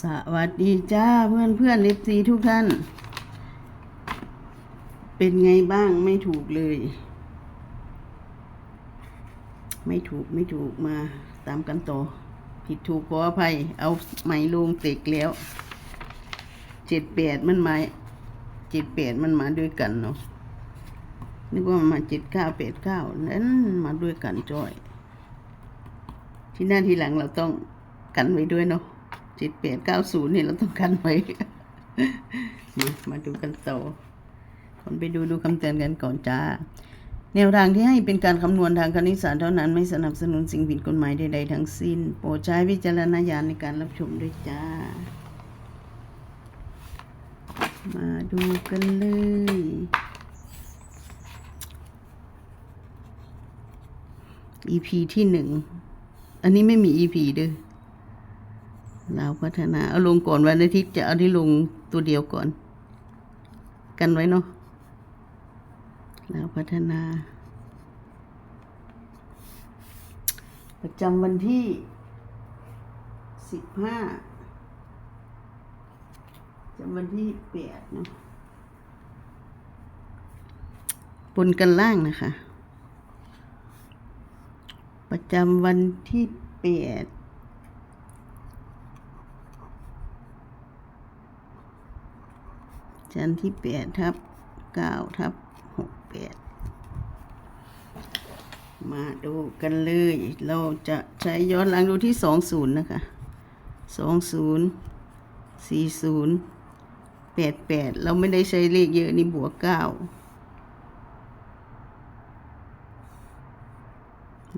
สวัสดีจ้าเพื่อนเพื่อนเอฟซีทุกท่าน เป็นไงบ้างไม่ถูกเลย ไม่ถูกไม่ถูกมาตามกันต่อผิดถูกขออภัย เอาไหมลงเตกแล้วเจ็ดแปดมันมาเจ็ดแปดมันมาด้วยกันเนาะนึกว่ามันมาเจ็ดเก้าแปดเก้านั้นมาด้วยกันจ้อย ที่หน้าที่หลังเราต้องกันไว้ด้วยเนาะ เจ็ดแปดเก้าศูนย์นี่เราต้องกันไว้ มามาดูกันต่อคนไปดูดูคำเตือนกันก่อนจ้า แนวทางที่ให้เป็นการคำนวณทางคณิตศาสตร์เท่านั้นไม่สนับสนุนสิ่งผิดกฎหมายใดๆทั้งสิ้น โปรดใช้วิจารณญาณในการรับชมด้วยจ้า มาดูกันเลย EP ที่หนึ่ง อันนี้ไม่มี EP ด้วย ราวพัฒนาเอาลงก่อนวันอาทิตย์จะเอาที่ลงตัวเดียวก่อน กันไว้เนาะเราวพัฒนา ประจำวันที่สิบห้าจำวันที่แปดเนาะบนกันล่างนะคะ ประจำวันที่แปด จันที่แปดทับเก้าทับหกแปดมาดูกันเลย เราจะใช้ย้อนหลังดูที่สองศูนย์นะคะสองศูนย์สี่ศูนย์แปดแปดเราไม่ได้ใช้เลขเยอะนี่บวกเก้า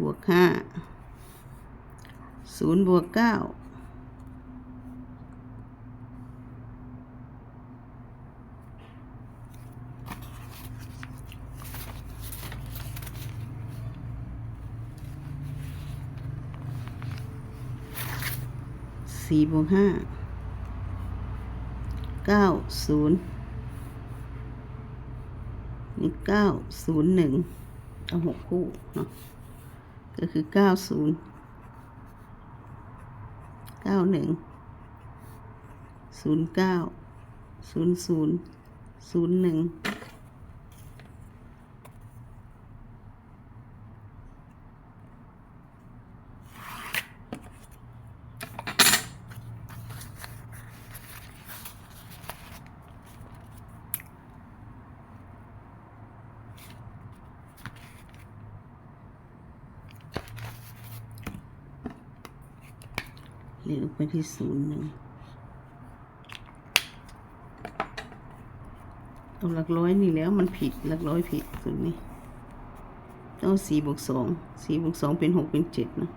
บวกห้าศูนย์บวกเก้า สี่บวกห้าเก้าศูนย์นี่เก้าศูนย์หนึ่งเอาหกคู่เนาะก็คือเก้าศูนย์เก้าหนึ่งศูนย์เก้าศูนย์ศูนย์ศูนย์หนึ่ง เรียกไปที่ศูนย์หนึ่งเอาหลักร้อยนี่แล้วมันผิดหลักร้อยผิดศูนย์นี่ต้องสี่บวกสองสี่บวกสองเป็นหกเป็นเจ็ดนะ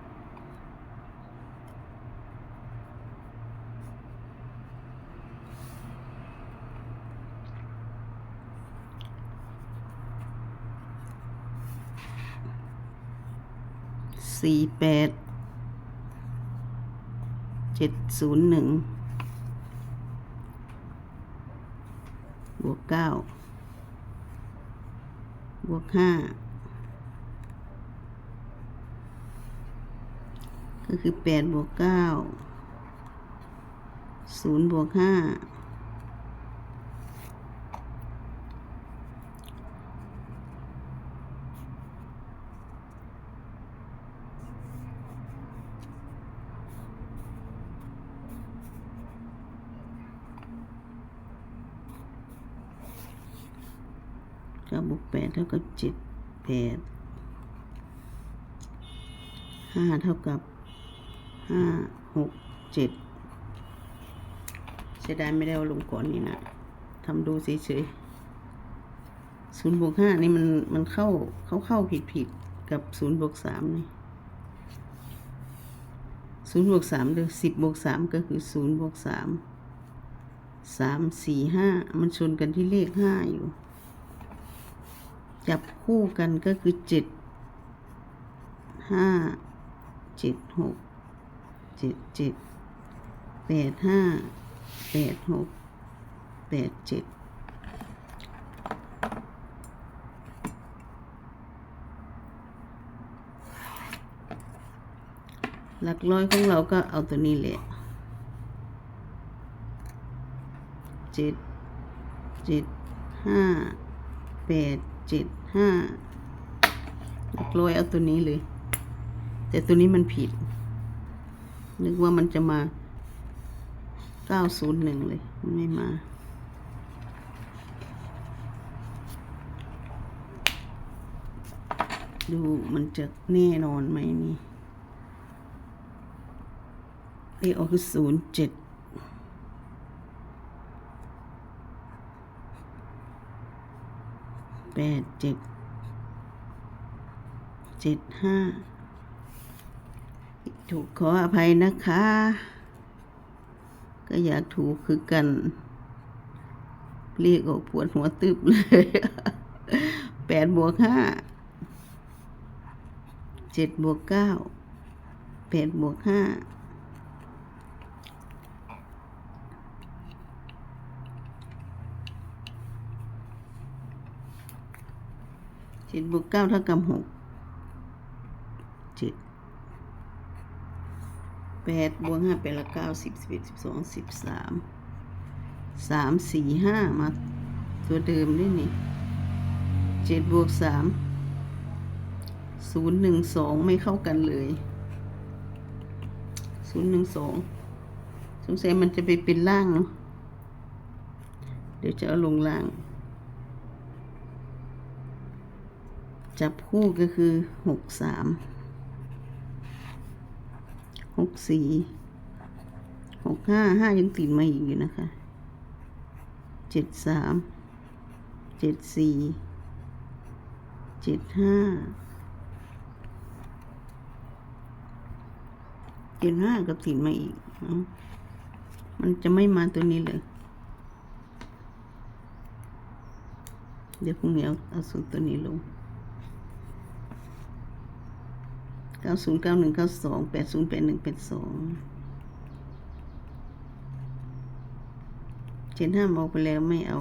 สี่แปด เจ็ดศูนย์หนึ่งบวกเก้าบวกห้าก็คือแปดบวกเก้าศูนย์บวกห้า ก้าบวกแปดเท่ากับเจ็ดแปดห้าเท่ากับห้าหกเจ็ดเสียดายไม่ได้เอาลงก่อนนี่นะทำดูเฉยๆศูนย์บวกห้านี่มันมันเข้าเข้าเข้าผิดผิดๆกับศูนย์บวกสามนี่ศูนย์บวกสามเดือสิบบวกสามก็คือศูนย์บวกสามสามสี่ห้ามันชนกันที่เลขห้าอยู่ จับคู่กันก็คือเจ็ดห้าเจ็ดหกเจ็ดเจ็ดแปดห้าแปดหกแปดเจ็ดหลักร้อยของเราก็เอาตัวนี้แหละเจ็ดเจ็ดห้าแปด เจ็ดห้าหลักร้อยเอาตัวนี้เลย แต่ตัวนี้มันผิด นึกว่ามันจะมาเก้าศูนย์หนึ่งเลย มันไม่มา ดูมันจะแน่นอนไหมนี่เลขออกคือศูนย์เจ็ด แปดเจ็ดเจ็ดห้าถูกขออภัยนะคะ ก็อยากถูกคือกัน เรียกออกปวดหัวตึบเลยแปดบวกห้าเจ็ดบวกเก้าแปดบวกห้า เจ็ดบวกเก้าเท่ากับหกเจ็ดแปดบวกห้าเป็นละเก้าสิบสิบเอ็ดสิบสองสิบสามสามสี่ห้ามาตัวเดิมด้วยนี่เจ็ดบวกสามศูนย์หนึ่งสองไม่เข้ากันเลยศูนย์หนึ่งสองสงสัยมันจะไปเป็นล่างเนาะเดี๋ยวจะเอาลงล่าง จับคู่ก็คือหกสามหกสี่หกห้าห้ายังติดมาอีกอยู่นะคะเจ็ดสามเจ็ดสี่เจ็ดห้าเจ็ดห้ากับติดมาอีก มันจะไม่มาตัวนี้เลย เดี๋ยวพรุ่งนี้เอาเอาสูตรตัวนี้ลง เก้าศูนย์เก้าหนึ่งเก้าสองแปดศูนย์แปดหนึ่งแปดสองเจ็ดห้าออกไปแล้วไม่เอา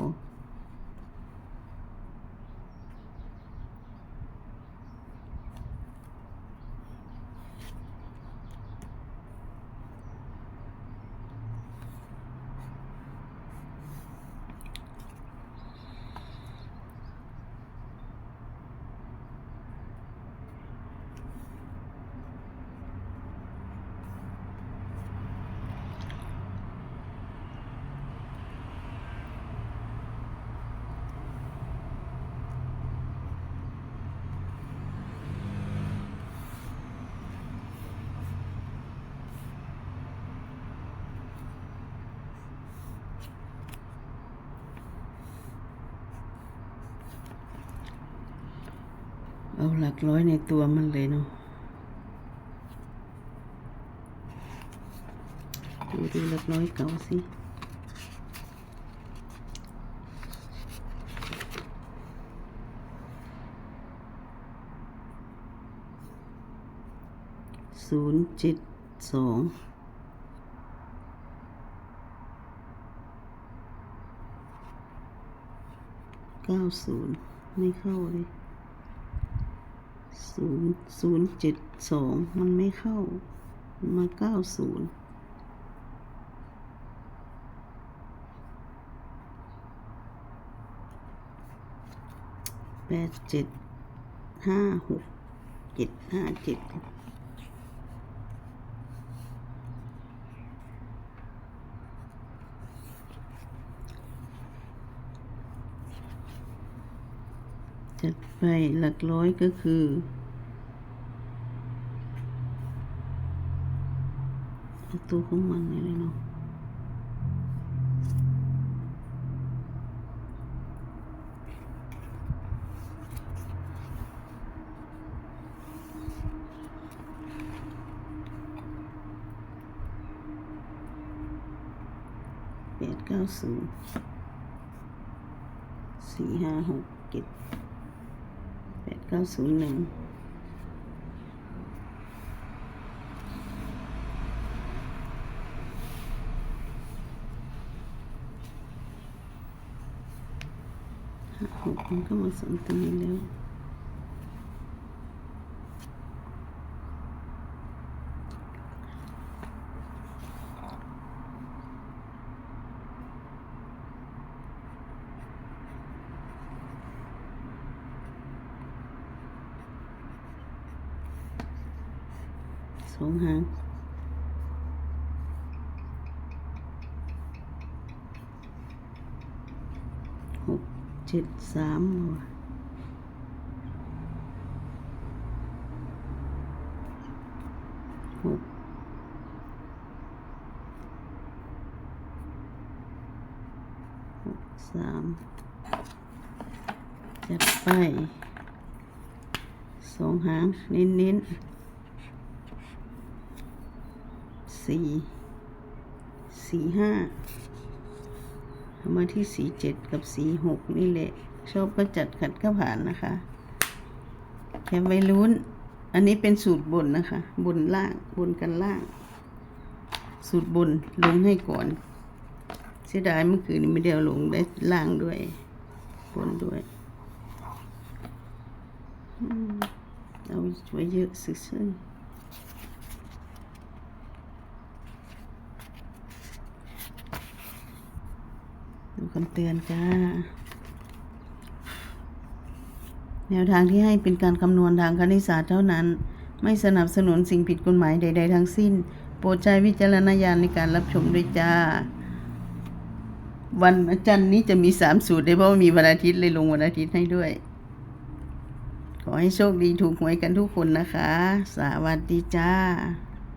เอาหลักร้อยในตัวมันเลยเนาะดูดูหลักร้อยเก่าสิศูนย์เจ็ดสองเก้าศูนย์ไม่เข้าเลย ศูนย์ศูนย์เจ็ดสองมันไม่เข้า มาเก้าศูนย์แปดเจ็ดห้าหกเจ็ดห้าเจ็ดจัด ไปหลักร้อยก็คือตัวของมันเลยเนาะแปดเก้าศูนย์สี่ห้าหกเจ็ด เก้าศูนย์หนึ่งหกมันก็มาสองตัวนี้แล้ว สองหางหกเจ็ดสามหกหกสามจัดไปสองหางเน้นๆ สี่สี่ห้ามาที่สี่เจ็ดกับสี่หกนี่แหละ ชอบก็จัดขัดก็ผ่านนะคะแค่ไม่ลุ้น อันนี้เป็นสูตรบนนะคะ บนล่างบนกันล่าง สูตรบนลงให้ก่อน เสียดายเมื่อคืนนี้ไม่ได้เอาลงได้ล่างด้วย บนด้วยเอาช่วยเยอะซื่อ คำเตือนจ้า แนวทางที่ให้เป็นการคำนวณทางคณิตศาสตร์เท่านั้น ไม่สนับสนุนสิ่งผิดกฎหมายใด ๆ ทั้งสิ้น โปรดใช้วิจารณญาณในการรับชมด้วยจ้า วันจันทร์นี้จะมีสามสูตรได้เพราะมีวันอาทิตย์เลยลงวันอาทิตย์ให้ด้วย ขอให้โชคดีถูกหวยกันทุกคนนะคะ สวัสดีจ้า